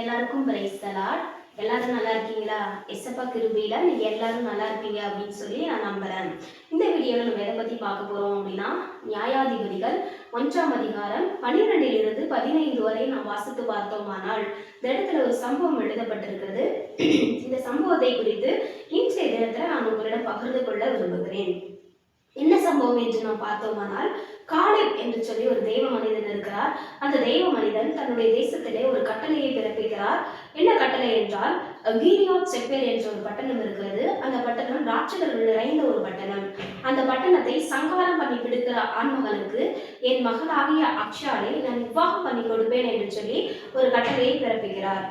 எல்லாருக்கும் பிரைஸ் தலாட் எல்லாரும் நல்லா இருக்கீங்களா? எஸ்எப்பா கிருபையில நீங்க எல்லாரும் நல்லா இருப்பீங்க அப்படின்னு சொல்லி நான் நம்புறேன். இந்த வீடியோவில் நம்ம எதை பத்தி பார்க்க போறோம் அப்படின்னா நியாயாதிபதிகள் ஒன்றாம் அதிகாரம் பன்னிரெண்டில் இருந்து பதினைந்து வரை நாம் வாசித்து பார்த்தோமானால் இந்த இடத்துல ஒரு சம்பவம் எழுதப்பட்டிருக்கிறது. இந்த சம்பவத்தை குறித்து இன்றைய தினத்துல நான் உங்களிடம் பகிர்ந்து கொள்ள விரும்புகிறேன். என்ன சம்பவம் என்று நாம் பார்த்தோமானால் காலிப் என்று சொல்லி ஒரு தெய்வ மனிதன் இருக்கிறார். அந்த தெய்வ மனிதன் தன்னுடைய தேசத்திலே ஒரு கட்டளையை பிறப்பிக்கிறார். என்ன கட்டளை என்றால் வீரியோ செப்பேர் என்ற ஒரு பட்டணம் இருக்கிறது. அந்த பட்டணம் ராட்சதர்கள் நிறைந்த ஒரு பட்டணம். அந்த பட்டணத்தை சங்காரம் பண்ணி பிடிக்கிற ஆண்மகனுக்கு என் மகளாகிய அக்ஷாலை நான் விவாகம் பண்ணி கொடுப்பேன் என்று சொல்லி ஒரு கட்டளையை பிறப்பிக்கிறார்.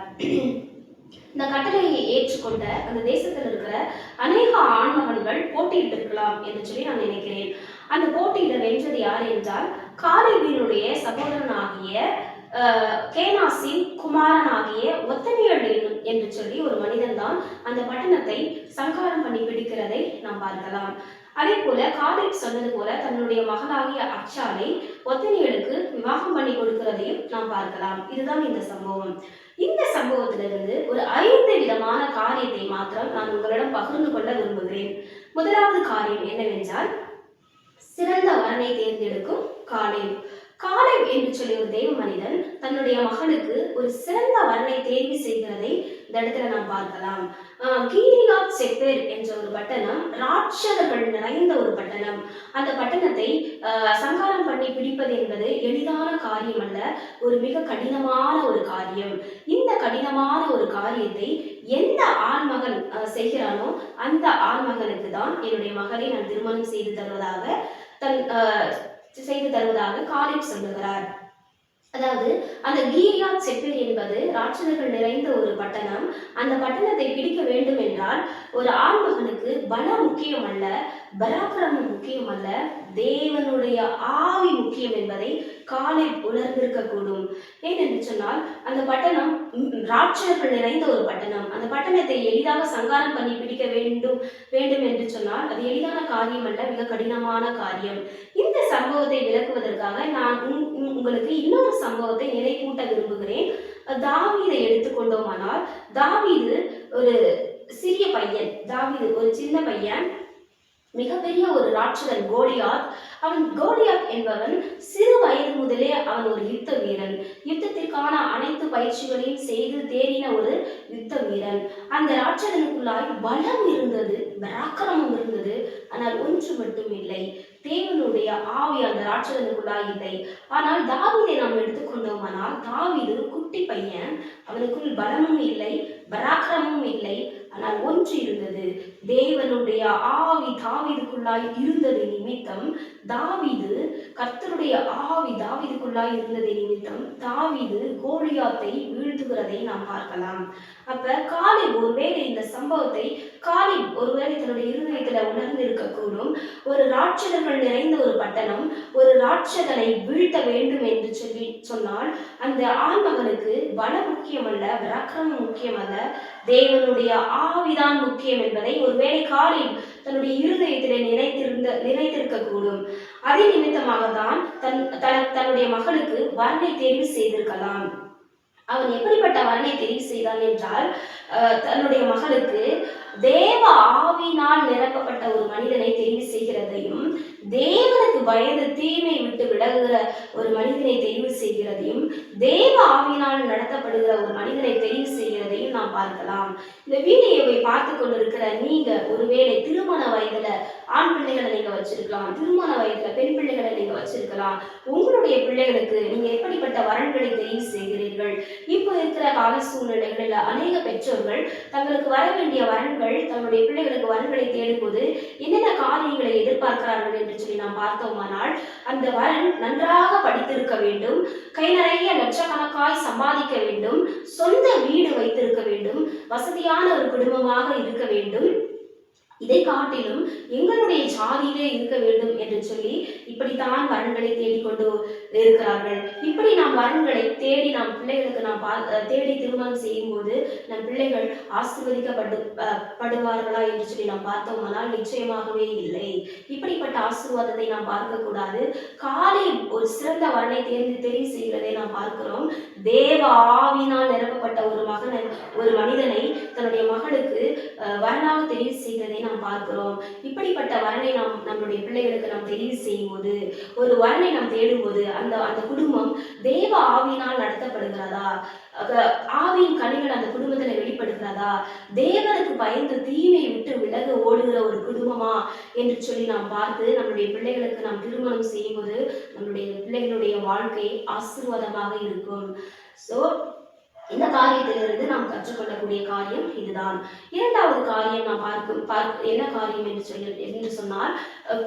இந்த கட்டளையை ஏற்றுக்கொண்ட அந்த தேசத்தில் இருக்கிற அநேக ஆண்மகன்கள் போட்டியிட்டு இருக்கலாம் என்று சொல்லி நான் நினைக்கிறேன். அந்த போட்டியில வென்றது யார் என்றால் காலேபினுடைய சகோதரனாகிய கேனாசின் குமாரனாகிய ஒத்தனியல் என்று சொல்லி ஒரு மனிதன் தான் அந்த பட்டணத்தை சங்காரம் பண்ணி பிடிக்கிறதை நாம் பார்க்கலாம். அதே போல காலேப் சொன்னது போல தன்னுடைய மகளாகிய அச்சாலை ஒத்தனியலுக்கு விவாகம் பண்ணி கொடுக்கிறதையும் நாம் பார்க்கலாம். இதுதான் இந்த சம்பவம். இந்த சம்பவத்திலிருந்து ஒரு ஐந்து விதமான காரியத்தை மாத்திரம் நான் உங்களிடம் பகிர்ந்து கொள்ள விரும்புகிறேன். முதலாவது காரியம் என்னவென்றால் சிறந்த வரனை தேர்ந்தெடுக்கும் காலேப் காலேப் என்று சொல்லி ஒரு தெய்வ மனிதன் தன்னுடைய மகனுக்கு ஒரு சிறந்த வரனை தேர்வு செய்கிறதை இந்த இடத்துல நாம் பார்க்கலாம். கீரியாத் செப்பேர் என்ற ஒரு பட்டணம் ராட்சதர்கள் நிறைந்த ஒரு பட்டணம். அந்த பட்டணத்தை சங்காரம் பண்ணி பிடிப்பது என்பது எளிதான காரியம் அல்ல ஒரு மிக கடினமான ஒரு காரியம். இந்த கடினமான ஒரு காரியத்தை எந்த ஆண்மகன் செய்கிறானோ அந்த ஆண்மகனுக்கு தான் என்னுடைய மகளை நான் திருமணம் செய்து தருவதாக தன் செய்து தருவதாக காலிப் சொல்லுகிறார். அதாவது அந்த கீரியாத் செப்பில் என்பது ராட்சதர்கள் நிறைந்த ஒரு பட்டணம். அந்த பட்டணத்தை பிடிக்க வேண்டும் என்றால் ஒரு ஆண்மகனுக்கு பலம் முக்கியம் அல்ல பராக்கிரமம் முக்கியம் அல்ல தேவனுடைய ஆ முக்கியம் என்பதை காலை உணர்ந்திருக்கக்கூடும். ஏனென்று சொன்னால் அந்த பட்டணம் ராட்சர்கள் நிறைந்த ஒரு பட்டணம். அந்த பட்டணத்தை எளிதாக சங்காரம் பண்ணி பிடிக்க வேண்டும் வேண்டும் என்று சொன்னால் அது எளிதான காரியம் அல்ல மிக கடினமான காரியம். இந்த சம்பவத்தை விளக்குவதற்காக நான் உங்- உங்களுக்கு இன்னொரு சம்பவத்தை நினைவூட்ட விரும்புகிறேன். தாவீதை எடுத்துக்கொண்டோமானால் தாவீது ஒரு சிறிய பையன் தாவீது ஒரு சின்ன பையன். மிகப்பெரிய ஒரு ராட்சதன் கோலியாத். அவன் கோலியாத் என்பவன் சிறு வயது முதலே அவன் ஒரு யுத்த வீரன். யுத்தத்திற்கான அனைத்து பயிற்சிகளையும் செய்து தேறின ஒரு யுத்த வீரன். அந்த ராட்சதனுக்குள்ளாய் பலம் இருந்தது பராக்கிரமம் இருந்தது. ஆனால் ஒன்று மட்டும் இல்லை தேவனுடைய ஆவி அந்த ராட்சதனுக்குள்ளாய் இல்லை. ஆனால் தாவிதை நாம் எடுத்துக்கொண்டோமானால் தாவிது குட்டி பையன். அவனுக்குள் பலமும் இல்லை. தோன்றியிருந்தது. தேவனுடைய ஆவி தாவிதுக்குள்ளாய் இருந்தது நிமித்தம் தாவிது கர்த்தருடைய ஆவி தாவிதுக்குள்ளாய் இருந்தது நிமித்தம் தாவிது கோலியாத்தை வீழ்த்துகிறதை நாம் பார்க்கலாம். அப்ப காலை ஒருவேளை இந்த சம்பவத்தை காலை ஒருவேளை தன்னுடைய இருதயத்துல உணர்ந்து இருக்கக்கூடும் ஒரு ராட்சதர்கள் நிறைந்த ஒரு பட்டணம் ஒரு ராட்சதனை வீழ்த்த வேண்டும் என்று சொல்லி சொன்னால் அந்த ஆண்மகனுக்கு பலம் முக்கியமல்ல பராக்கிரமம் முக்கியமல்ல தேவனுடைய ஆவிதான் முக்கியம் என்பதை ஒருவேளை காலில் தன்னுடைய இருதயத்திலே நினைத்திருந்த நினைத்திருக்க கூடும் அதே நிமித்தமாக தான் தன் தன் தன்னுடைய மகளுக்கு வரனை தேர்வு செய்திருக்கலாம். அவன் எப்படிப்பட்ட வரனை தெரிவு செய்தான் என்றால் அஹ், தன்னுடைய மகளுக்கு தேவ ஆவினால் நிரப்பப்பட்ட ஒரு மனிதனை தெரிவு செய்கிறதையும் தேவ பயந்து தீமை விட்டு விலகுகிற ஒரு மனிதனை தெரிவு செய்கிறதையும் தேவ ஆவியினால் நடத்தப்படுகிற ஒரு மனிதனை தெரிவு செய்கிறதையும் நாம் பார்க்கலாம். இந்த வீடியோவை பார்த்து கொண்டிருக்கிற நீங்க ஒருவேளை திருமண வயதுல ஆண் பிள்ளைகளை நீங்க வச்சிருக்கலாம் திருமண வயதுல பெண் பிள்ளைகளை நீங்க வச்சிருக்கலாம். உங்களுடைய பிள்ளைகளுக்கு நீங்க எப்படிப்பட்ட வரன்களை தெரிவு செய்கிறீர்கள்? இப்போ இருக்கிற கால சூழ்நிலைகளில் அநேக பெற்றோர்கள் தங்களுக்கு வர வேண்டிய வரன்கள் தங்களுடைய பிள்ளைகளுக்கு வரன்களை தேடும்போது என்னென்ன காரியங்களை எதிர்பார்க்கிறார்கள் என்று சொல்லி நாம் பார்த்தோமானால் அந்த வரன் நன்றாக படித்திருக்க வேண்டும் கை நிறைய லட்சக்கணக்காய் சம்பாதிக்க வேண்டும் சொந்த வீடு வைத்திருக்க வேண்டும் வசதியான ஒரு குடும்பமாக இருக்க வேண்டும். இதை காட்டிலும் எங்களுடைய ஜாதியிலே இருக்க வேண்டும் என்று சொல்லி இப்படித்தான் வரன்களை தேடிக்கொண்டு இருக்கிறார்கள். இப்படி நாம் வரன்களை தேடி நாம் பிள்ளைகளுக்கு நாம் தேடி திருமணம் செய்யும் போது நம் பிள்ளைகள் ஆசிர்வதிக்கப்படு அஹ் படுவார்களா என்று சொல்லி நாம் பார்த்தோமானால் நிச்சயமாகவே இல்லை. இப்படிப்பட்ட ஆசீர்வாதத்தை நாம் பார்க்கக்கூடாது. காலை ஒரு சிறந்த வரனை தேர்ந்து தெரிவு செய்கிறதை நாம் பார்க்கிறோம். தேவ ஆவினால் நிரப்பப்பட்ட ஒரு மகன் ஒரு மனிதனை தன்னுடைய மகளுக்கு அஹ், வரனாக தெரிவு செய்ததை நாம் பார்க்கிறோம். இப்படிப்பட்ட வரனை நாம் நம்மளுடைய பிள்ளைகளுக்கு நாம் தெரிவு செய்யும்போது ஒரு வரனை நாம் தேடும் போது அந்த அந்த குடும்பம் தேவ ஆவியினால் நடத்தப்படுகிறதா? ஆவியின் கனிகள் அந்த குடும்பத்துல வெளிப்படுகிறதா? தேவனுக்கு பயந்து தீமையை விட்டு விலக ஓடுகிற ஒரு குடும்பமா என்று சொல்லி நாம் பார்த்து நம்மளுடைய பிள்ளைகளுக்கு நாம் திருமணம் செய்யும்போது நம்மளுடைய பிள்ளைகளுடைய வாழ்க்கை ஆசீர்வாதமாக இருக்கும். ஸோ இந்த காரியத்திலிருந்து நாம் கற்றுக்கொள்ளக்கூடிய காரியம் இதுதான். இரண்டாவது காரியம் நாம் பார்க்கும் பார்க்க என்ன காரியம் என்று சொல்லி என்று சொன்னால்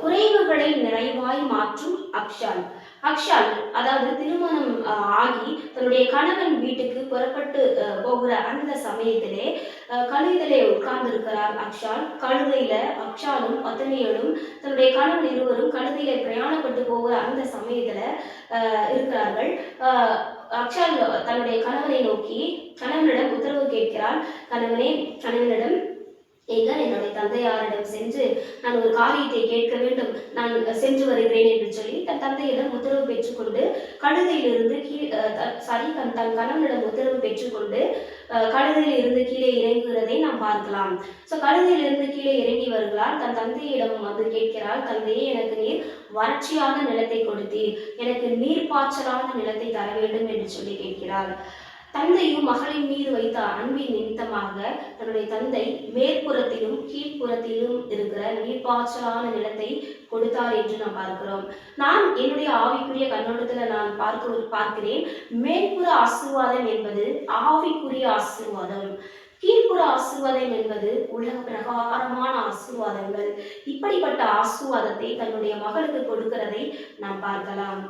குறைவுகளை நிறைவாய் மாற்றும் அப்ஷால். அக்ஷால் அதாவது திருமணம் ஆகி தன்னுடைய கணவன் வீட்டுக்கு புறப்பட்டு போகிற அந்த சமயத்திலே அஹ், உட்கார்ந்திருக்கிறார் அக்ஷால் கழுதையில அக்ஷாலும் பத்தினிகளும் தன்னுடைய கணவன் இருவரும் கழுதையில பிரயாணப்பட்டு போகிற அந்த சமயத்துல இருக்கிறார்கள். அக்ஷால் தன்னுடைய கணவனை நோக்கி கணவனிடம் உத்தரவு கேட்கிறார் கணவனே கணவனிடம் நீங்கள் என்னுடைய தந்தையாரிடம் சென்று நான் ஒரு காரியத்தை கேட்க வேண்டும். நான் சென்று வருகிறேன் என்று சொல்லி தன் தந்தையிடம் உத்தரவு பெற்றுக்கொண்டு கழுதையிலிருந்து கீழே சாரி தன் தன் கணவனிடம் உத்தரவு பெற்றுக்கொண்டு அஹ், கழுதையில் இருந்து கீழே இறங்குகிறதை நாம் பார்க்கலாம். ஸோ கழுதையிலிருந்து கீழே இறங்கி வருகிறார். தன் தந்தையிடம் வந்து கேட்கிறாள் தந்தையே எனக்கு நீர் வறட்சியான நிலத்தை கொடுத்தீர். எனக்கு நீர்ப்பாய்ச்சலான நிலத்தை தர வேண்டும் என்று சொல்லி கேட்கிறாள் தந்தையும் மகளின் மீது வைத்த அன்பின் நிமித்தமாக தன்னுடைய தந்தை மேற்புறத்திலும் கீழ்ப்புறத்திலும் இருக்கிற நீர்ப்பாய்ச்சலான நிலத்தை கொடுத்தார் என்று நாம் பார்க்கிறோம். நான் என்னுடைய ஆவிக்குரிய கண்ணோட்டத்துல நான் பார்க்க பார்க்கிறேன். மேற்புற ஆசீர்வாதம் என்பது ஆவிக்குரிய ஆசீர்வாதம். கீழ்ப்புற ஆசீர்வாதம் என்பது உலக பிரகாரமான ஆசீர்வாதங்கள். இப்படிப்பட்ட ஆசீர்வாதத்தை தன்னுடைய மகளுக்கு கொடுக்கிறதை நாம் பார்க்கலாம்.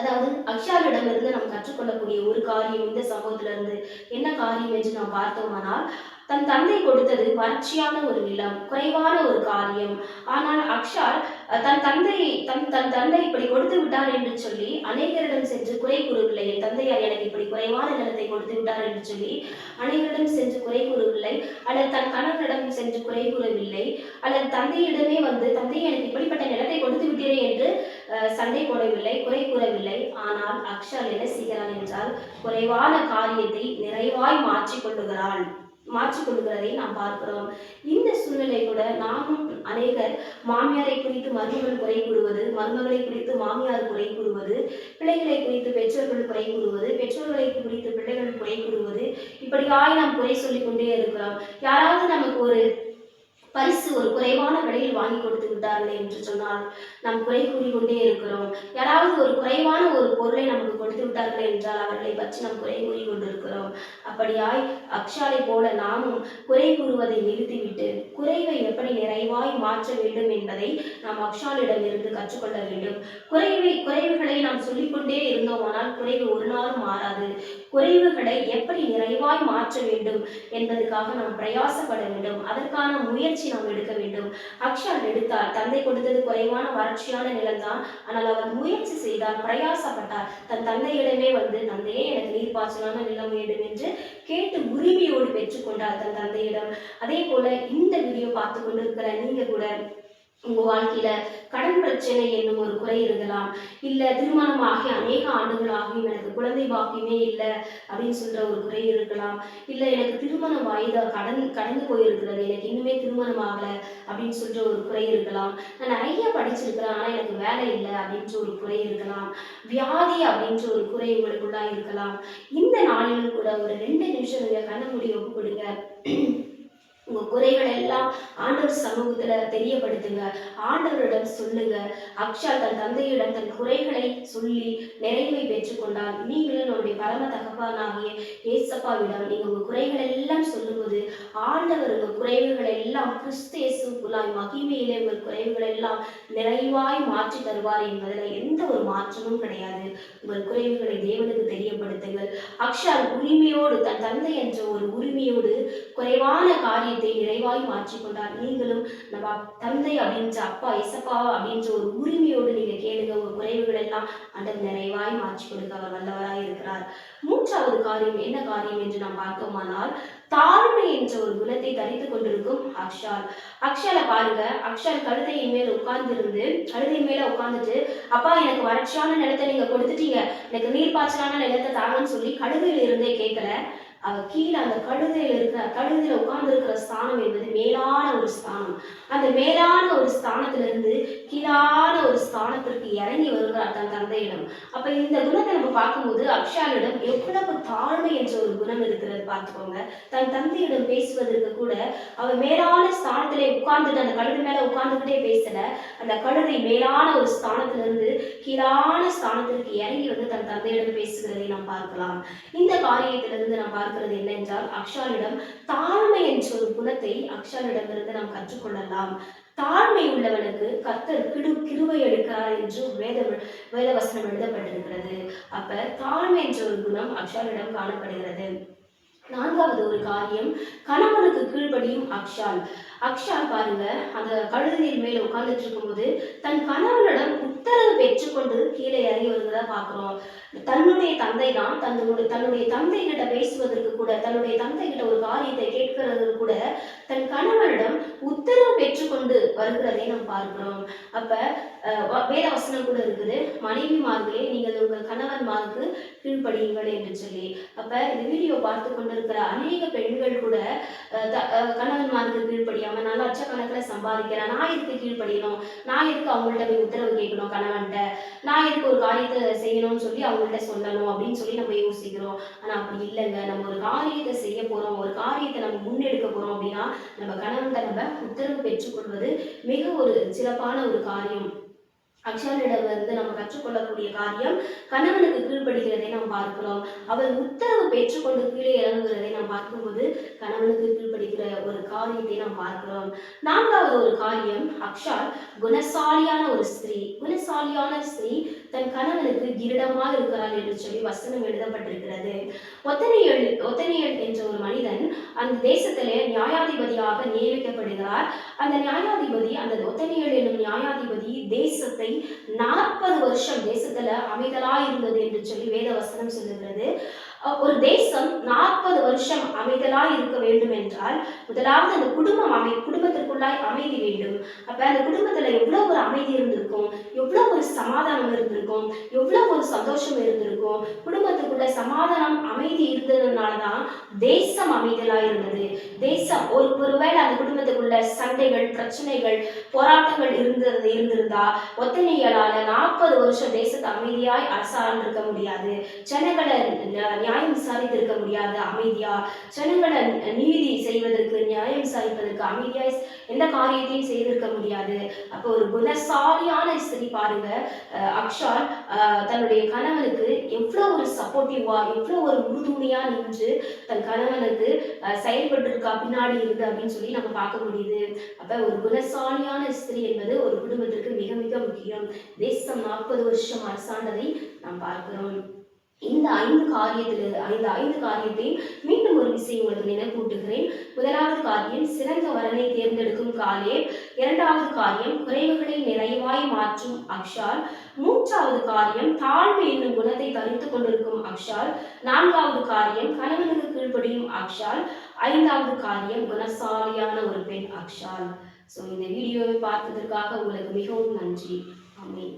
அதாவது அக்ஷாவிடமிருந்து நாம் கற்றுக்கொள்ளக்கூடிய ஒரு காரியம் இந்த சமூகத்துல இருந்து என்ன காரியம் என்று நாம் பார்த்தோமானால் தன் தந்தை கொடுத்தது வறட்சியான ஒரு நிலம் குறைவான ஒரு காரியம். ஆனால் அக்ஷால் தன் தந்தை தன் தன் தந்தை இப்படி கொடுத்து விட்டார் என்று சொல்லி அநேகரிடம் சென்று குறை கூறவில்லை. என் தந்தையார் எனக்கு இப்படி குறைவான நிலத்தை கொடுத்து விட்டார் என்று சொல்லி அனைவரிடம் சென்று குறை கூறவில்லை. அல்லது தன் கணவரிடம் சென்று குறை கூறவில்லை. அல்லது தந்தையிடமே வந்து தந்தை எனக்கு இப்படிப்பட்ட நிலத்தை கொடுத்து விட்டீரே என்று சண்டை போடவில்லை குறை கூறவில்லை. ஆனால் அக்ஷால் என்ன செய்கிறாள் என்றால் குறைவான காரியத்தை நிறைவாய் மாற்றிக் கொள்ளுகிறாள். மாற்றிக்கொள்கிறதை நாம் பார்க்கிறோம். இந்த சூழ்நிலை கூட நாமும் அநேகர் மாமியாரை குறித்து மருமகள் குறை கூறுவது மருமகளை குறித்து மாமியார் குறை கூறுவது பிள்ளைகளை குறித்து பெற்றோர்கள் குறை கூறுவது பெற்றோர்களை குறித்து பிள்ளைகள் குறை கூறுவது இப்படியாய் நாம் குறை சொல்லிக் கொண்டே இருக்கிறோம். யாராவது நமக்கு ஒரு பரிசு ஒரு குறைவான விலையில் வாங்கி கொடுத்து விட்டார்கள் என்று சொன்னால் நாம் குறை கூறிக்கொண்டே இருக்கிறோம். யாராவது ஒரு குறைவான ஒரு பொருளை நமக்கு கொடுத்து விட்டார்கள் என்றால் அவர்களை பற்றி நாம் குறை கூறி கொண்டிருக்கிறோம் அப்படியாய் அக்ஷாலை போல நாமும் குறை கூறுவதை நிறுத்திவிட்டு குறைவை எப்படி நிறைவாய் மாற்ற வேண்டும் என்பதை நாம் அக்ஷாலிடம் இருந்து கற்றுக்கொள்ள வேண்டும். குறைவை குறைவுகளை நாம் சொல்லிக்கொண்டே இருந்தோமானால் குறைவு ஒரு நாளும் மாறாது. குறைவுகளை எப்படி நிறைவாய் மாற்ற வேண்டும் என்பதற்காக நாம் பிரயாசப்பட வேண்டும். அதற்கான முயற்சி நாம் எடுக்க வேண்டும். அக்ஷால் எடுத்தார் தந்தை கொடுத்தது குறைவான வறட்சியான நிலம்தான். ஆனால் அவர் முயற்சி செய்தார் பிரயாசப்பட்டார். தன் தந்தையிடமே வந்து தந்தையே எனக்கு நீர்ப்பாய்ச்சலான நிலம் வேண்டும் என்று கேட்டு உரிமையோடு பெற்றுக்கொண்டார் தன் தந்தையிடம். அதே போல இந்த வீடியோ பார்த்து கொண்டிருக்கிற நீங்க கூட உங்க வாழ்க்கையில கடன் பிரச்சனை என்னும் ஒரு குறை இருக்கலாம். இல்ல திருமணம் ஆகி அநேக ஆண்டுகளாகியும் எனக்கு குழந்தை பாக்கியமே இல்லை அப்படின்னு சொல்ற ஒரு குறை இருக்கலாம். இல்ல எனக்கு திருமணம் வயது கடன் கடந்து போயிருக்கிறது எனக்கு இன்னுமே திருமணம் ஆகல அப்படின்னு சொல்ற ஒரு குறை இருக்கலாம். நான் நிறைய படிச்சிருக்கிறேன் ஆனா எனக்கு வேலை இல்லை அப்படின்ற ஒரு குறை இருக்கலாம். வியாதி அப்படின்ற ஒரு குறை உங்களுக்குள்ளா இருக்கலாம். இந்த நாளிலும் கூட ஒரு ரெண்டு நிமிஷம் நீங்க கண்ண முடிவு ஒப்பு கொடுங்க. உங்க குறைகள் எல்லாம் ஆண்டவர் சமூகத்துல தெரியப்படுத்துங்க. ஆண்டவரிடம் சொல்லுங்க. அக்ஷா தன் தந்தையிடம் தன் குறைகளை சொல்லி நிறைவை பெற்றுக்கொண்டார் நீங்களும் நம்முடைய பரம தகப்பானாகிய ஏசப்பாவிடம் நீங்க உங்க குறைகள் எல்லாம் சொல்லும்போது ஆண்டவர் உங்க குறைவுகளை எல்லாம் கிறிஸ்து இயேசுக்குள்ளாய் மகிமையிலே உங்கள் குறைவுகள் எல்லாம் நிறைவாய் மாற்றி தருவார் என்பதில் எந்த ஒரு மாற்றமும் கிடையாது. உங்கள் குறைவுகளை தேவனுக்கு தெரியப்படுத்துங்கள். அக்ஷால் உரிமையோடு தன் தந்தை என்ற ஒரு உரிமையோடு குறைவான காரியத்தை நிறைவாய் மாற்றிக்கொண்டார் நீங்களும் நம்ம தந்தை அப்படின்ற அப்பா இசப்பா அப்படின்ற ஒரு உரிமையோடு நீங்க கேளுங்க. உங்க குறைவுகள் எல்லாம் அந்த நிறைவாய் மாற்றி கொடுக்க அவர் வல்லவராய் இருக்கிறார். மூன்றாவது காரியம் என்ன காரியம் என்று நாம் பார்த்தோமானால் தாழ்மை என்ற ஒரு குணத்தை தரித்து கொண்டிருக்கும் அக்ஷால். அக்ஷால பாருங்க. அக்ஷால் கழுதையின் மேல் உட்கார்ந்து இருந்து கழுதையின் மேல உட்கார்ந்துட்டு அப்பா எனக்கு வறட்சியான நிலத்தை நீங்க கொடுத்துட்டீங்க. எனக்கு நீர்ப்பாய்ச்சலான நிலத்தை தாங்கன்னு சொல்லி கழுதையில இருந்தே கேட்கல அவ கீழே அந்த கழுதையில இருக்கிற கழுதையில உட்கார்ந்து இருக்கிற ஸ்தானம் என்பது மேலான ஒரு ஸ்தானம். அந்த மேலான ஒரு ஸ்தானத்துல இருந்து கீழான ஒரு ஸ்தானத்திற்கு இறங்கி வருகிறார் தன் தந்தையிடம். அப்ப இந்த குணத்தை நம்ம பார்க்கும்போது அக்ஷாலிடம் எவ்வளவு தாழ்மை என்ற ஒரு குணம் இருக்கிறது பார்த்துக்கோங்க. தன் தந்தையிடம் பேசுவதற்கு கூட அவ மேலான ஸ்தானத்திலே உட்கார்ந்துட்டு அந்த கழுது மேல உட்கார்ந்துகிட்டே பேசல. அந்த கழுதை மேலான ஒரு ஸ்தானத்திலிருந்து கீழான ஸ்தானத்திற்கு இறங்கி வந்து தன் தந்தையிடம் பேசுகிறதை நாம் பார்க்கலாம். இந்த காரியத்திலிருந்து நாம் பார்க்கிறது என்னென்றால் அக்ஷாலிடம் தாழ்மை என்ற ஒரு குணத்தை அக்ஷாலிடமிருந்து நாம் கற்றுக்கொள்ளலாம். தாழ்மை உள்ளவனுக்கு கத்தர் கிடு கிருவை எடுக்கிறார் என்று வேத வேதவசனம் எழுதப்பட்டிருக்கிறது. அப்ப தாழ்மை என்ற ஒரு குணம் அக்ஷரிடம் காணப்படுகிறது. நான்காவது ஒரு காரியம் கணவன் அக்ஷால். அக்ஷால் பாருங்க அந்த கழுதையின் மேல உட்கார்ந்துட்டு இருக்கும்போது தன் கணவனிடம் உத்தரவு பெற்றுக்கொண்டு கீழே இறங்கி வருகிறதா பாக்குறோம் தன்னுடைய தந்தை தான் தன்னுடைய தன்னுடைய தந்தை கிட்ட பேசுவதற்கு கூட தன்னுடைய தந்தை கிட்ட ஒரு காரியத்தை கேட்கிறது கூட தன் கணவனிடம் உத்தரவு பெற்றுக்கொண்டு வருகிறதை நாம் பார்க்கிறோம். அப்ப வேத வசனம் கூட இருக்குது. மனைவிமார்களே நீங்கள் உங்கள் கணவன்மாருக்கு கீழ்ப்படியுங்கள் என்று சொல்லி. அப்ப இந்த வீடியோ பார்த்து கொண்டிருக்கிற அநேக பெண்கள் கூட கணவன் த- அஹ், கணவன்மாருக்கு அச்ச நான் லட்சக்கணக்கில் சம்பாதிக்கிறேன் நான் இதுக்கு கீழ்ப்படியணும் நான் எதுக்கு அவங்கள்ட்ட போய் உத்தரவு கேட்கணும் கணவன்கிட்ட. நான் எதுக்கு ஒரு காரியத்தை செய்யணும்னு சொல்லி அவங்கள்ட்ட சொல்லணும் அப்படின்னு சொல்லி நம்ம யோசிக்கிறோம். ஆனா அப்படி இல்லைங்க. நம்ம ஒரு காரியத்தை செய்ய போறோம் ஒரு காரியத்தை நம்ம முன்னெடுக்க போறோம் அப்படின்னா நம்ம கணவன்கிட்ட நம்ம உத்தரவு பெற்றுக்கொள்வது மிக ஒரு சிறப்பான ஒரு காரியம். அக்ஷாலிடமிருந்து நம்ம கற்றுக்கொள்ளக்கூடிய காரியம் கணவனுக்கு கீழ்ப்படுகிறதை நாம் பார்க்கிறோம். அவள் உத்தரவு பெற்றுக்கொண்டு கீழே இறங்குகிறதை நாம் பார்க்கும்போது கணவனுக்கு கீழ்ப்படுகிற ஒரு காரியத்தை நாம் பார்க்கிறோம். நான்காவது ஒரு காரியம் அக்ஷால் குணசாலியான ஒரு ஸ்திரீ. குணசாலியான ஸ்திரீ தன் கணவனுக்கு கிரீடமாக இருக்கிறாள் என்று சொல்லி வசனம் எழுதப்பட்டிருக்கிறது. ஒத்தனியல் ஒத்தனியல் என்ற ஒரு மனிதன் அந்த தேசத்திலே நியாயாதிபதியாக நியமிக்கப்படுகிறார். அந்த நியாயாதிபதி அந்த ஒத்தனியல் என்னும் நியாயாதிபதி தேசத்தை நாற்பது வருஷம் தேசத்துல அமைதலா இருந்தது என்று சொல்லி வேத வசனம் சொல்லுகிறது. ஒரு தேசம் நாற்பது வருஷம் அமைதலாய் இருக்க வேண்டும் என்றால் முதலாவது அந்த குடும்பம் அமை குடும்பத்திற்குள்ளாய் அமைதி வேண்டும். அப்ப அந்த குடும்பத்துல எவ்வளவு ஒரு அமைதி இருந்திருக்கும் எவ்வளவு ஒரு சமாதானம் இருந்திருக்கும் எவ்வளவு ஒரு சந்தோஷம் இருந்திருக்கும் குடும்பத்துக்குள்ள சமாதானம் அமைதி இருந்ததுனாலதான் தேசம் அமைதலாய் இருந்தது. தேசம் ஒரு ஒருவேளை அந்த குடும்பத்துக்குள்ள சண்டைகள் பிரச்சனைகள் போராட்டங்கள் இருந்தது இருந்திருந்தா ஒத்தனைகளால நாற்பது வருஷம் தேசத்தை அமைதியாய் அரசாண்டிருக்க முடியாது. ஜனங்களை நியாயம் விசாரித்திருக்க முடியாது அமைதியா? ஜனங்களை நீதி செய்வதற்கு நியாயம் விசாரிப்பதற்கு அமைதியாய் எந்த காரியத்தையும் செய்திருக்க முடியாது. அப்போ ஒரு குணசாலியான ஸ்திரி பாருங்க. அக்ஷால் தன்னுடைய கணவனுக்கு எவ்வளவு ஒரு சப்போர்ட்டிவா எவ்வளவு ஒரு உறுதுணையா நின்று தன் கணவனுக்கு செயல்பட்டு இருக்கா பின்னாடி இருந்து அப்படின்னு சொல்லி நம்ம பார்க்க முடியுது. அப்ப ஒரு குணசாலியான ஸ்திரி என்பது ஒரு குடும்பத்திற்கு மிக மிக முக்கியம். தேசம் நாற்பது வருஷம் அரசாண்டதை நாம் பார்க்கிறோம். இந்த ஐந்து காரியத்தில் இந்த ஐந்து காரியத்தை மீண்டும் ஒரு விஷயம் உங்களுக்கு நினைப்பூட்டுகிறேன். முதலாவது காரியம் சிறந்த வரனை தேர்ந்தெடுக்கும் காலே இரண்டாவது காரியம் குறைவுகளை நிறைவாய் மாற்றும் அக்ஷால் மூன்றாவது காரியம் தாழ்வு என்னும் குணத்தை தரித்து கொண்டிருக்கும் அக்ஷால் நான்காவது காரியம் கணவனுக்கு கீழ்ப்படியும் அக்ஷால் ஐந்தாவது காரியம் குணசாலியான ஒரு பெண் அக்ஷால் ஸோ இந்த வீடியோவை பார்த்ததற்காக உங்களுக்கு மிகவும் நன்றி. ஆமென்.